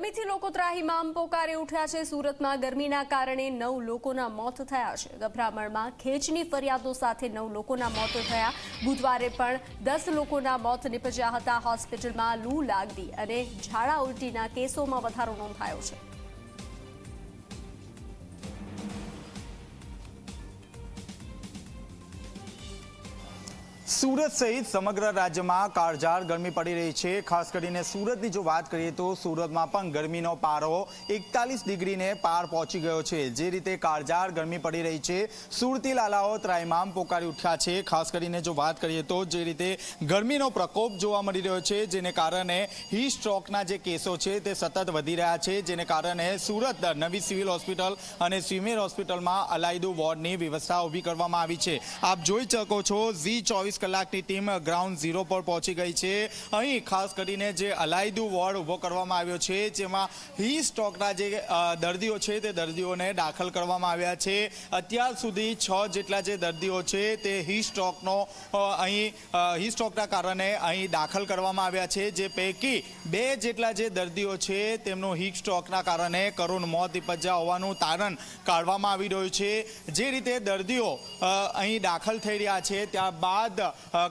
ગરમીથી લોકો ત્રાહિમામ પોકારે ઉઠ્યા છે. સુરતમાં ગરમીના કારણે નવ લોકોના મોત થયા છે. ગભરામણમાં ખેંચની ફરિયાદો સાથે નવ લોકોના મોત થયા. બુધવારે પણ દસ લોકોના મોત નિપજ્યા હતા. હોસ્પિટલમાં લૂ લાગવી અને ઝાડા ઉલટીના કેસોમાં વધારો નોંધાયો છે. સુરત સહિત સમગ્ર રાજ્યમાં કાળઝાળ ગરમી પડી રહી છે. ખાસ કરીને સુરતની જો વાત કરીએ તો સુરતમાં પણ ગરમીનો પારો એકતાલીસ ડિગ્રીને પાર પહોંચી ગયો છે. જે રીતે કાળઝાળ ગરમી પડી રહી છે. સુરતી લાલાઓ ત્રાઇમામ પોકારી ઉઠ્યા છે. ખાસ કરીને જો વાત કરીએ તો જે રીતે ગરમીનો પ્રકોપ જોવા મળી રહ્યો છે, જેને કારણે હી સ્ટ્રોકના જે કેસો છે તે સતત વધી રહ્યા છે. જેને કારણે સુરત નવી સિવિલ હોસ્પિટલ અને સ્વીમેર હોસ્પિટલમાં અલાયદુ વોર્ડની વ્યવસ્થા ઊભી કરવામાં આવી છે. આપ જોઈ શકો છો ઝી ચોવીસ કલાકની ટીમ ગ્રાઉન્ડ ઝીરો પર પહોંચી ગઈ છે. અહીં ખાસ કરીને જે અલાયદુ વોર્ડ ઊભો કરવામાં આવ્યો છે, જેમાં હી સ્ટોકના જે દર્દીઓ છે તે દર્દીઓને દાખલ કરવામાં આવ્યા છે. અત્યાર સુધી છ જેટલા જે દર્દીઓ છે તે હી સ્ટોકનો અહીં હી સ્ટોકના કારણે અહીં દાખલ કરવામાં આવ્યા છે. જે પૈકી બે જેટલા જે દર્દીઓ છે તેમનું હી સ્ટોકના કારણે કરુણ મોત નિપજ્યા હોવાનું તારણ કાઢવામાં આવી રહ્યું છે. જે રીતે દર્દીઓ અહીં દાખલ થઈ રહ્યા છે, ત્યારબાદ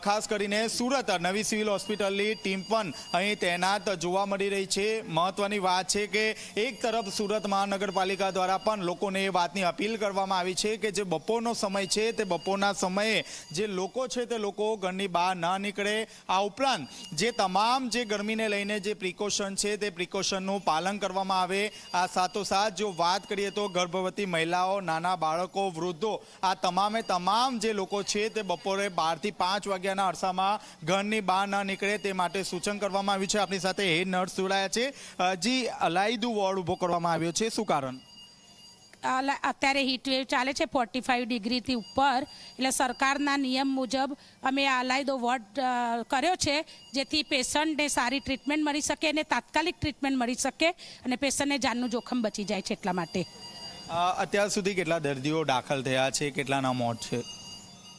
ખાસ કરીને સુરત નવી સિવિલ હોસ્પિટલની ટીમ પણ અહીં તૈનાત જોવા મળી રહી છે. મહત્વની વાત છે કે એક તરફ સુરત મહાનગરપાલિકા દ્વારા પણ લોકોને એ વાતની અપીલ કરવામાં આવી છે કે જે બપોરનો સમય છે તે બપોરના સમયે જે લોકો છે તે લોકો ઘરની બહાર ન નીકળે. આ ઉપરાંત જે તમામ જે ગરમીને લઈને જે પ્રિકોશન છે તે પ્રિકોશનનું પાલન કરવામાં આવે. આ સાથોસાથ જો વાત કરીએ તો ગર્ભવતી મહિલાઓ, નાના બાળકો, વૃદ્ધો આ તમામે તમામ જે લોકો છે તે બપોરે બારથી પાંચ વાગ્યાના અરસામાં ઘરની બહાર ન નીકળે તે માટે સૂચન કરવામાં આવ્યું છે. આપણી સાથે હેડ નર્સ જોડાયા છે. જી અલાયદુ વોર્ડ ઊભો કરવામાં આવ્યો છે. શું કારણ? અત્યારે હીટવેવ ચાલે છે ફોર્ટી ફાઇવ ડિગ્રીથી ઉપર. એટલે સરકારના નિયમ મુજબ અમે આ અલાયદો વોર્ડ કર્યો છે જેથી પેશન્ટને સારી ટ્રીટમેન્ટ મળી શકે અને તાત્કાલિક ટ્રીટમેન્ટ મળી શકે અને પેશન્ટને જાનનું જોખમ બચી જાય છે એટલા માટે. અત્યાર સુધી કેટલા દર્દીઓ દાખલ થયા છે? કેટલાના મોત છે?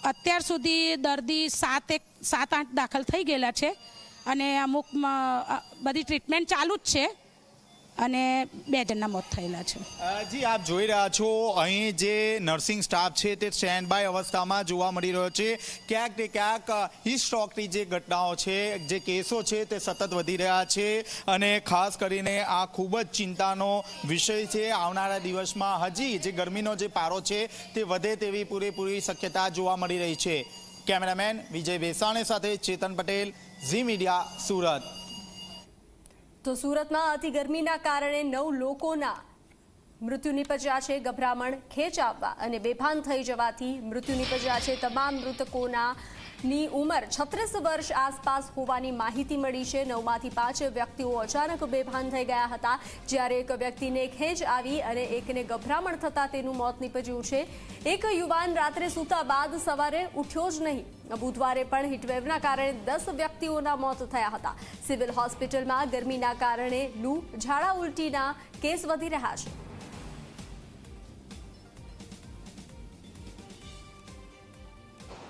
અત્યાર સુધી દર્દી સાત એક, સાત આઠ દાખલ થઈ ગયેલા છે અને અમુક બધી ટ્રીટમેન્ટ ચાલુ જ છે. અને બે જણના મોત થયેલા છે. જી, આપ જોઈ રહ્યા છો, અહીં જે નર્સિંગ સ્ટાફ છે તે સ્ટેન્ડ બાય અવસ્થામાં જોવા મળી રહ્યો છે. ક્યાંક ને ક્યાંક હિસ્ટ્રોકની જે ઘટનાઓ છે, જે કેસો છે તે સતત વધી રહ્યા છે અને ખાસ કરીને આ ખૂબ જ ચિંતાનો વિષય છે. આવનારા દિવસમાં હજી જે ગરમીનો જે પારો છે તે વધે તેવી પૂરેપૂરી શક્યતા જોવા મળી રહી છે. કેમેરામેન વિજય વેસાણે સાથે ચેતન પટેલ, ઝી મીડિયા, સુરત. તો સુરતમાં અતિ ગરમીના કારણે નવ લોકોના મૃત્યુ નિપજ્યા છે. ગભરામણ ખેંચ આવવા અને બેભાન થઈ જવાથી મૃત્યુ નિપજ્યા છે. તમામ મૃતકોના ની ઉંમર છત્રીસ વર્ષ આસપાસ હોવાની માહિતી મળી છે. નવમાંથી પાંચ વ્યક્તિઓ અચાનક બેભાન થઈ ગયા હતા. જ્યારે એક વ્યક્તિને ખેંચ આવી અને એકને ગભરામણ થતાં તેનું મોત નીપજ્યું છે. એક યુવાન રાત્રે સૂતા બાદ સવારે ઉઠ્યો જ નહીં. બુધવારે પણ હીટવેવના કારણે દસ વ્યક્તિઓના મોત થયા હતા. સિવિલ હોસ્પિટલમાં ગરમીના કારણે લૂ, ઝાડા ઉલટીના કેસ વધી રહ્યા છે.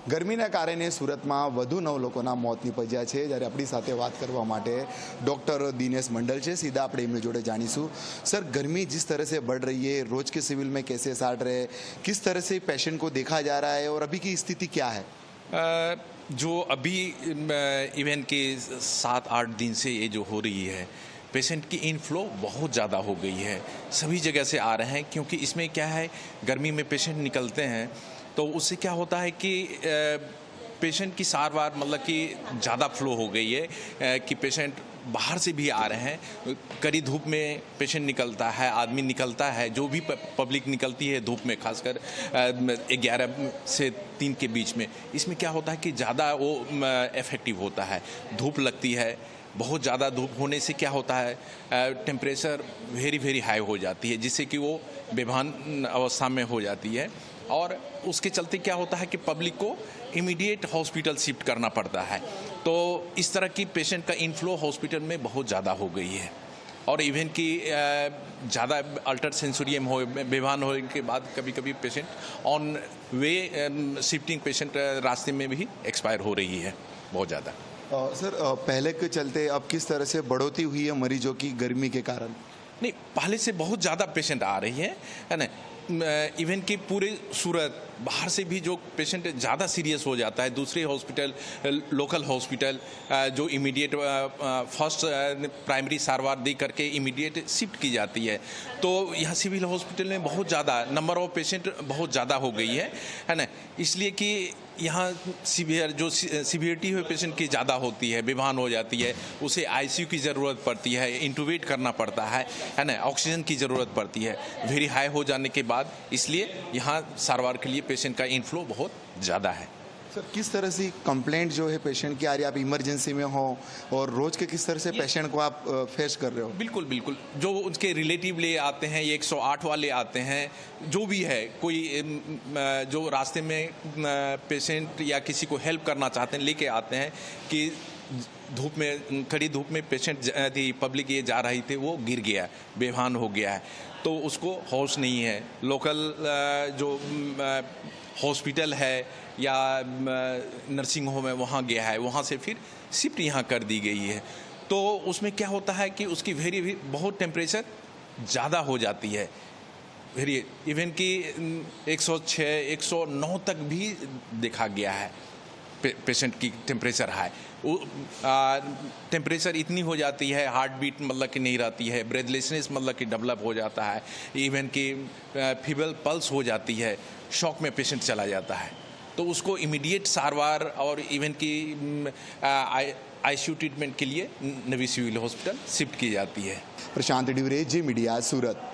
ગરમીના કારણે સુરતમાં વધુ નવ લોકોના મોત નીપજ્યા છે જ્યારે આપણી સાથે વાત કરવા માટે डॉक्टर दिनेश मंडल છે सीधा આપણે એમની જોડे જાણીશું सर गर्मी जिस तरह से बढ़ रही है रोज के सिविल में कैसे साट रहे किस तरह से पेशेंट को देखा जा रहा है और अभी की स्थिति क्या है अ, जो अभी इवेंट के सात आठ दिन से ये जो हो रही है पेशेंट की इनफ्लो बहुत ज़्यादा हो गई है सभी जगह से आ रहे हैं क्योंकि इसमें क्या है गर्मी में पेशेंट निकलते हैं तो उससे क्या होता है कि पेशेंट की सारवार मतलब कि ज़्यादा फ्लो हो गई है कि पेशेंट बाहर से भी आ रहे हैं। कड़ी धूप में पेशेंट निकलता है, आदमी निकलता है, जो भी पब्लिक निकलती है धूप में, खासकर ग्यारह से तीन के बीच में, इसमें क्या होता है कि ज़्यादा वो इफ़ेक्टिव होता है। धूप लगती है, बहुत ज़्यादा धूप होने से क्या होता है टेम्परेचर वेरी वेरी हाई हो जाती है, जिससे कि वो बेभान अवस्था में हो जाती है। और उसके चलते क्या होता है कि पब्लिक को इमीडिएट हॉस्पिटल शिफ्ट करना पड़ता है। तो इस तरह की पेशेंट का इनफ्लो हॉस्पिटल में बहुत ज़्यादा हो गई है। और इवन की ज़्यादा अल्टर सेंसोरियम हो बेभान होने के बाद कभी कभी patient on way shifting patient रास्ते में भी एक्सपायर हो रही है बहुत ज़्यादा। सर पहले के चलते अब किस तरह से बढ़ोतरी हुई है मरीजों की गर्मी के कारण? नहीं पहले से बहुत ज़्यादा पेशेंट आ रही है है ना? इवन की पूरे सूरत, बाहर से भी जो पेशेंट ज़्यादा सीरियस हो जाता है, दूसरे हॉस्पिटल लोकल हॉस्पिटल जो इमीडिएट फ़र्स्ट प्राइमरी सारवार दे करके इमीडिएट शिफ्ट की जाती है। तो यहाँ सिविल हॉस्पिटल में बहुत ज़्यादा नंबर ऑफ़ पेशेंट बहुत ज़्यादा हो गई है है ना? इसलिए कि यहाँ सीवियर, जो सीवियरिटी हुए पेशेंट की ज़्यादा होती है बेभान हो जाती है, उसे आईसीयू की ज़रूरत पड़ती है इंटूबेट करना पड़ता है है ना, ऑक्सीजन की ज़रूरत पड़ती है। वेरी हाई हो जाने के बाद इसलिए यहाँ सारवार के लिए पेशेंट का इनफ्लो बहुत ज़्यादा है। सर किस तरह से कंप्लेंट जो है पेशेंट की आ रही है? आप इमरजेंसी में हो और रोज के किस तरह से पेशेंट को आप फेस कर रहे हो? बिल्कुल बिल्कुल। जो उसके रिलेटिव ले आते हैं ये 108 वाले आते हैं जो भी है कोई जो रास्ते में पेशेंट या किसी को हेल्प करना चाहते हैं लेके आते हैं कि धूप में कड़ी धूप में पेशेंट थी पब्लिक ये जा रही थी, वो गिर गया, बेभान हो गया है। तो उसको होश नहीं है। लोकल जो हॉस्पिटल है या नर्सिंग होम है, वहाँ गया है। वहाँ से फिर शिफ्ट यहाँ कर दी गई है। तो उसमें क्या होता है कि उसकी वेरी बहुत टेम्परेचर ज़्यादा हो जाती है। वेरी इवन कि 106 109 तक भी देखा गया है। पेशेंट की टेम्परेचर हाई टेम्परेचर इतनी हो जाती है हार्ट बीट मतलब कि नहीं रहती है ब्रेथलेसनेस मतलब कि डेवलप हो जाता है इवन कि फीबल पल्स हो जाती है शॉक में पेशेंट चला जाता है। तो उसको इमीडिएट सारवार और इवन की आईसीयू ट्रीटमेंट के लिए नवी सिविल हॉस्पिटल शिफ्ट की जाती है। प्रशांत डिवरे जी मीडिया, सूरत।